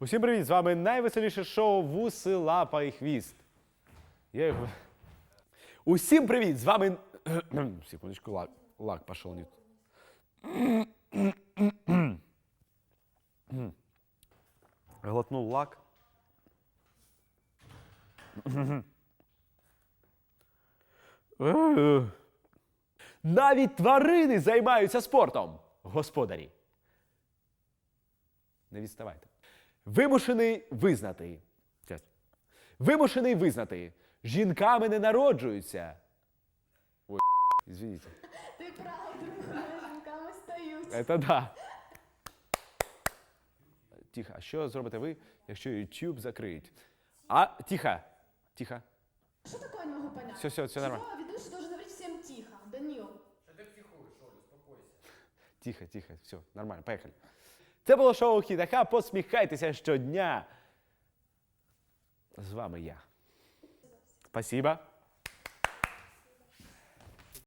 Усім привіт! З вами найвеселіше шоу Вуси, Лапа і Хвіст. Я його... Усім привіт! З вами. Секундочку, лак, лак пішов не. Глотнув лак. Навіть тварини займаються спортом, господарі. Не відставайте. Вимушений визнати. Щас. Вимушений визнати. Жінками не народжуються. Ой, извините. Ти прав, друже, жінками стають. Это да. Тихо, а що зробите ви, якщо YouTube закриють? А, тихо, тихо. Что такое не могу понять? Всё, всё, всё нормально. Чего ведущий должен говорить всем тихо? Данил. Тихо, тихо, все, нормально, поїхали. Це було шоу Хітаха. Посміхайтеся щодня. З вами я. Спасибо.